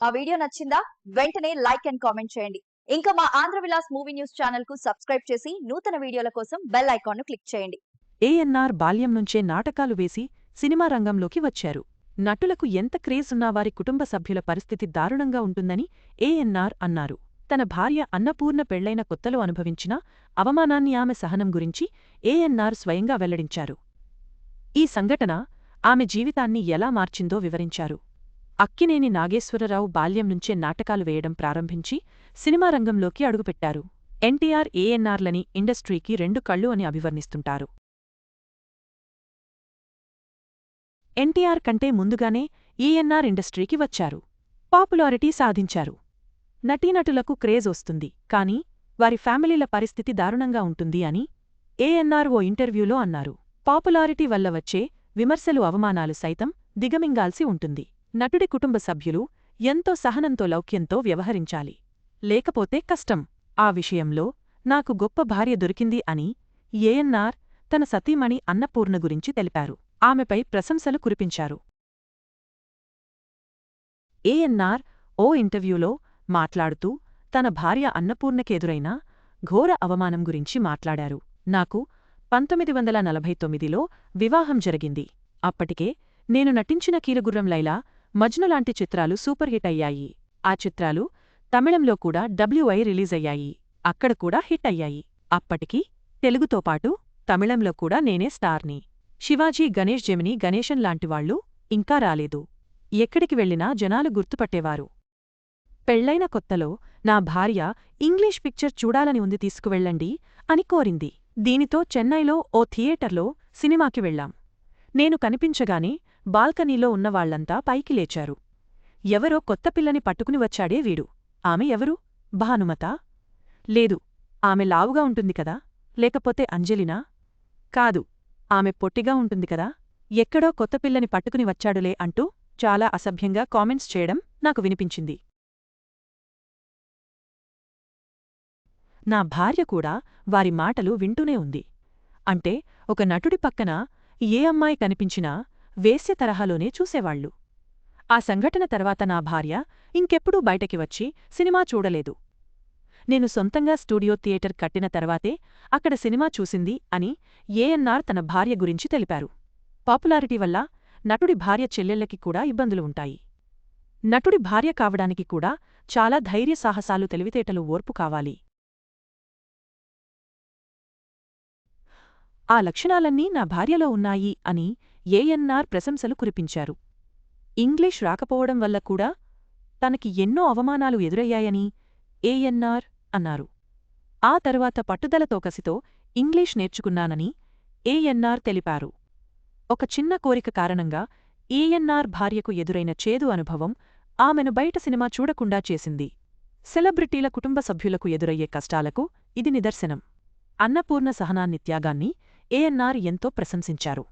ఆ వీడియో నచ్చిందా? వెంటనే లైక్ అండ్ కామెంట్ చేయండి. ఇంకా మా ఆంధ్ర విలాస్ మూవీ న్యూస్ ఛానల్కు సబ్స్క్రైబ్ చేసి నూతన వీడియోల కోసం బెల్ ఐకాన్ను క్లిక్ చేయండి. ఏఎన్ఆర్ బాల్యం నుంచే నాటకాలు వేసి సినిమా రంగంలోకి వచ్చారు. నటులకు ఎంత క్రేజ్ ఉన్నా వారి కుటుంబ సభ్యుల పరిస్థితి దారుణంగా ఉంటుందని ఏఎన్ఆర్ అన్నారు. తన భార్య అన్నపూర్ణ పెళ్ళైన కొత్తలో అనుభవించిన అవమానాన్ని ఆమె సహనం గురించి ఏఎన్ఆర్ స్వయంగా వెల్లడించారు. ఈ సంఘటన ఆమె జీవితాన్ని ఎలా మార్చిందో వివరించారు. అక్కినేని నాగేశ్వరరావు బాల్యం నుంచే నాటకాలు వేయడం ప్రారంభించి సినిమా రంగంలోకి అడుగుపెట్టారు. ఎన్టీఆర్ ఏఎన్ఆర్లని ఇండస్ట్రీకి రెండు కళ్ళు అని అభివర్ణిస్తుంటారు. ఎన్టీఆర్ కంటే ముందుగానే ఈఎన్ఆర్ ఇండస్ట్రీకి వచ్చారు. పాపులారిటీ సాధించారు. నటీనటులకు క్రేజ్ వస్తుంది. కాని వారి ఫ్యామిలీల పరిస్థితి దారుణంగా ఉంటుంది అని ఏఎన్ఆర్ ఓ ఇంటర్వ్యూలో అన్నారు. పాపులారిటీ వల్ల వచ్చే విమర్శలు అవమానాలు సైతం దిగమింగాల్సి ఉంటుంది. నటుడి కుటుంబ సభ్యులు ఎంతో సహనంతో లౌక్యంతో వ్యవహరించాలి. లేకపోతే కష్టం. ఆ విషయంలో నాకు గొప్ప భార్య దొరికింది అని ఏఎన్నార్ తన సతీమణి అన్నపూర్ణ గురించి తెలిపారు. ఆమెపై ప్రశంసలు కురిపించారు. ఏఎన్ఆర్ ఓ ఇంటర్వ్యూలో మాట్లాడుతూ తన భార్య అన్నపూర్ణకెదురైన ఘోర అవమానం గురించి మాట్లాడారు. నాకు పంతొమ్మిది వందల నలభై తొమ్మిదిలో వివాహం జరిగింది. అప్పటికే నేను నటించిన కీలగుర్రం లైలా మజ్ను లాంటి చిత్రాలు సూపర్ హిట్ అయ్యాయి. ఆ చిత్రాలు తమిళంలో కూడా డబ్ల్యూఐ రిలీజ్ అయ్యాయి. అక్కడ కూడా హిట్ అయ్యాయి. అప్పటికి తెలుగుతో పాటు తమిళంలో కూడా నేనే స్టార్ని. శివాజీ గణేష్ జెమిని గణేశన్ లాంటివాళ్ళు ఇంకా రాలేదు. ఎక్కడికి వెళ్ళినా జనాలు గుర్తుపట్టేవారు. పెళ్ళైన కొత్తలో నా భార్య ఇంగ్లీష్ పిక్చర్ చూడాలని ఉంది తీసుకువెళ్ళండి అని కోరింది. దీనితో చెన్నైలో ఓ థియేటర్లో సినిమాకి వెళ్ళాం. నేను కనిపించగానే బాల్కనీలో ఉన్నవాళ్ళంతా పైకి లేచారు. ఎవరో కొత్త పిల్లని పట్టుకుని వచ్చాడే వీడు. ఆమె ఎవరు? భానుమత? లేదు ఆమె లావుగా ఉంటుంది కదా? లేకపోతే అంజలినా? కాదు ఆమె పొట్టిగా ఉంటుంది కదా? ఎక్కడో కొత్త పిల్లని పట్టుకుని వచ్చాడులే అంటూ చాలా అసభ్యంగా కామెంట్స్ చేయడం నాకు వినిపించింది. నా భార్య కూడా వారి మాటలు వింటూనే ఉంది. అంటే ఒక నటుడి పక్కన ఏ అమ్మాయి కనిపించినా వేశ్య తరహాలోనే చూసేవాళ్ళు ఆ సంఘటన తర్వాత నా భార్య ఇంకెప్పుడూ బయటకి వచ్చి సినిమా చూడలేదు. నేను సొంతంగా స్టూడియో థియేటర్ కట్టిన తర్వాతే అక్కడ సినిమా చూసింది అని ఏఎన్ఆర్ తన భార్య గురించి తెలిపారు. పాపులారిటీ వల్ల నటుడి భార్య చెల్లెళ్ళకి కూడా ఇబ్బందులు ఉంటాయి. నటుడి భార్య కావడానికి కూడా చాలా ధైర్య సాహసాలు తెలివితేటలు ఓర్పు కావాలి. ఆ లక్షణాలన్నీ నా భార్యలో ఉన్నాయి అని ఏఎన్ఆర్ ప్రశంసలు కురిపించారు. ఇంగ్లీష్ రాకపోవడం వల్ల కూడా తనకి ఎన్నో అవమానాలు ఎదురయ్యాయని ఏఎన్ఆర్ అన్నారు. ఆ తరువాత పట్టుదలతో కసితో ఇంగ్లీష్ నేర్చుకున్నానని ఏఎన్ఆర్ తెలిపారు. ఒక చిన్న కోరిక కారణంగా ఏఎన్ఆర్ భార్యకు ఎదురైన చేదు అనుభవం ఆమెను బయట సినిమా చూడకుండా చేసింది. సెలబ్రిటీల కుటుంబ సభ్యులకు ఎదురయ్యే కష్టాలకు ఇది నిదర్శనం. అన్నపూర్ణ సహనాన్ని త్యాగాన్ని ఏఎన్ఆర్ ఎంతో ప్రశంసించారు.